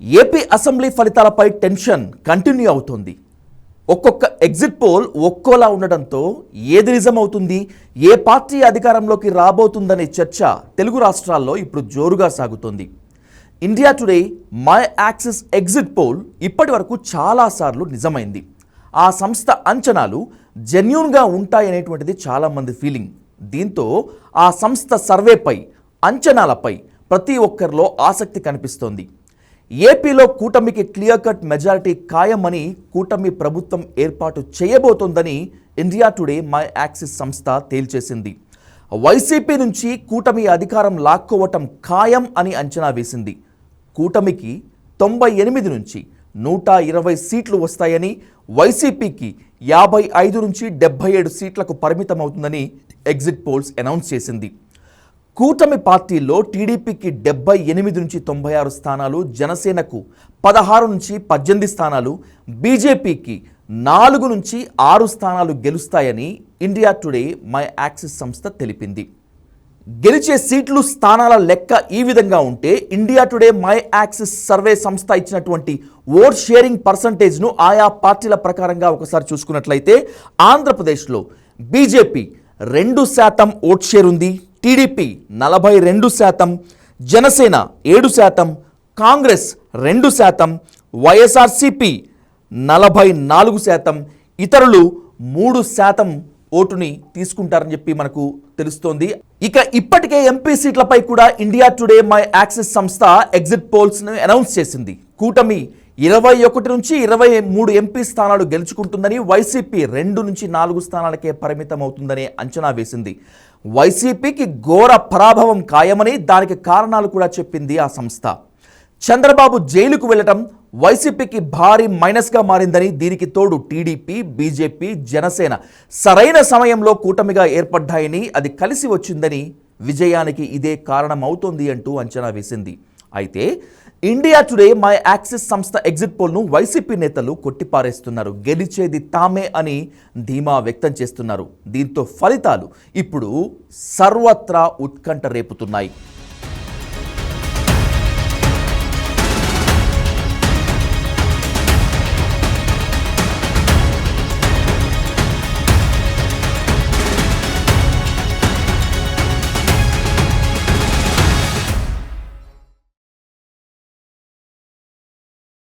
AP assembly ఫలితాలపై tension continue అవుతోంది. ఒక్కొక్క ఎగ్జిట్ పోల్ ఒక్కోలా ఉండడంతో ఏది నిజం అవుతుంది ఏ పార్టీ అధికారంలోకి రాబోతుందనే చర్చ తెలుగు రాష్ట్రాల్లో ఇప్పుడు జోరుగా సాగుతోంది. India Today My Axis exit poll ఇప్పటి వరకు చాలాసార్లు నిజమైంది. ఆ సంస్థ అంచనాలు జెన్యున్గా ఉంటాయనేటువంటిది చాలామంది ఫీలింగ్. దీంతో ఆ సంస్థ సర్వేపై అంచనాలపై ప్రతి ఒక్కరిలో ఆసక్తి కనిపిస్తోంది. ఏపీలో కూటమికి క్లియర్ కట్ మెజారిటీ ఖాయమని కూటమి ప్రభుత్వం ఏర్పాటు చేయబోతోందని ఇండియా టుడే మై యాక్సిస్ సంస్థ తేల్చేసింది. వైసీపీ నుంచి కూటమి అధికారం లాక్కోవటం ఖాయం అని అంచనా వేసింది. కూటమికి తొంభై ఎనిమిది నుంచి నూట ఇరవై సీట్లు వస్తాయని వైసీపీకి యాభై ఐదు నుంచి డెబ్బై ఏడు సీట్లకు పరిమితమవుతుందని ఎగ్జిట్ పోల్స్ అనౌన్స్ చేసింది. కూటమి పార్టీల్లో టీడీపీకి డెబ్బై ఎనిమిది నుంచి తొంభై ఆరు స్థానాలు జనసేనకు పదహారు నుంచి పద్దెనిమిది స్థానాలు బీజేపీకి నాలుగు నుంచి ఆరు స్థానాలు గెలుస్తాయని ఇండియా టుడే మై యాక్సిస్ సంస్థ తెలిపింది. గెలిచే సీట్లు స్థానాల లెక్క ఈ విధంగా ఉంటే India Today My Axis survey సంస్థ ఇచ్చినటువంటి ఓట్ షేరింగ్ పర్సంటేజ్ను ఆయా పార్టీల ప్రకారంగా ఒకసారి చూసుకున్నట్లయితే ఆంధ్రప్రదేశ్లో బీజేపీ రెండు శాతం ఓట్ షేర్ ఉంది. టీడీపీ నలభై రెండు శాతం జనసేన ఏడు శాతం కాంగ్రెస్ రెండు శాతం వైఎస్ఆర్సిపి నలభై నాలుగు శాతం ఇతరులు మూడు శాతం ఓటుని తీసుకుంటారని చెప్పి మనకు తెలుస్తోంది. ఇక ఇప్పటికే ఎంపీ సీట్లపై కూడా ఇండియా టుడే మై యాక్సిస్ సంస్థ ఎగ్జిట్ పోల్స్ను అనౌన్స్ చేసింది. కూటమి ఇరవై ఒకటి నుంచి ఇరవై మూడు ఎంపీ స్థానాలు గెలుచుకుంటుందని వైసీపీ రెండు నుంచి నాలుగు స్థానాలకే పరిమితం అవుతుందని అంచనా వేసింది. వైసీపీకి ఘోర పరాభవం ఖాయమని దానికి కారణాలు కూడా చెప్పింది ఆ సంస్థ. చంద్రబాబు జైలుకు వెళ్ళటం వైసీపీకి భారీ మైనస్గా మారిందని దీనికి తోడు టీడీపీ బీజేపీ జనసేన సరైన సమయంలో కూటమిగా ఏర్పడ్డాయని అది కలిసి వచ్చిందని విజయానికి ఇదే కారణమవుతోంది అంటూ అంచనా వేసింది. అయితే ఇండియా టుడే మై యాక్సిస్ సంస్థ ఎగ్జిట్ పోల్ను వైసీపీ నేతలు కొట్టిపారేస్తున్నారు. గెలిచేది తామే అని ధీమా వ్యక్తం చేస్తున్నారు. దీంతో ఫలితాలు ఇప్పుడు సర్వత్రా ఉత్కంఠ రేపుతున్నాయి.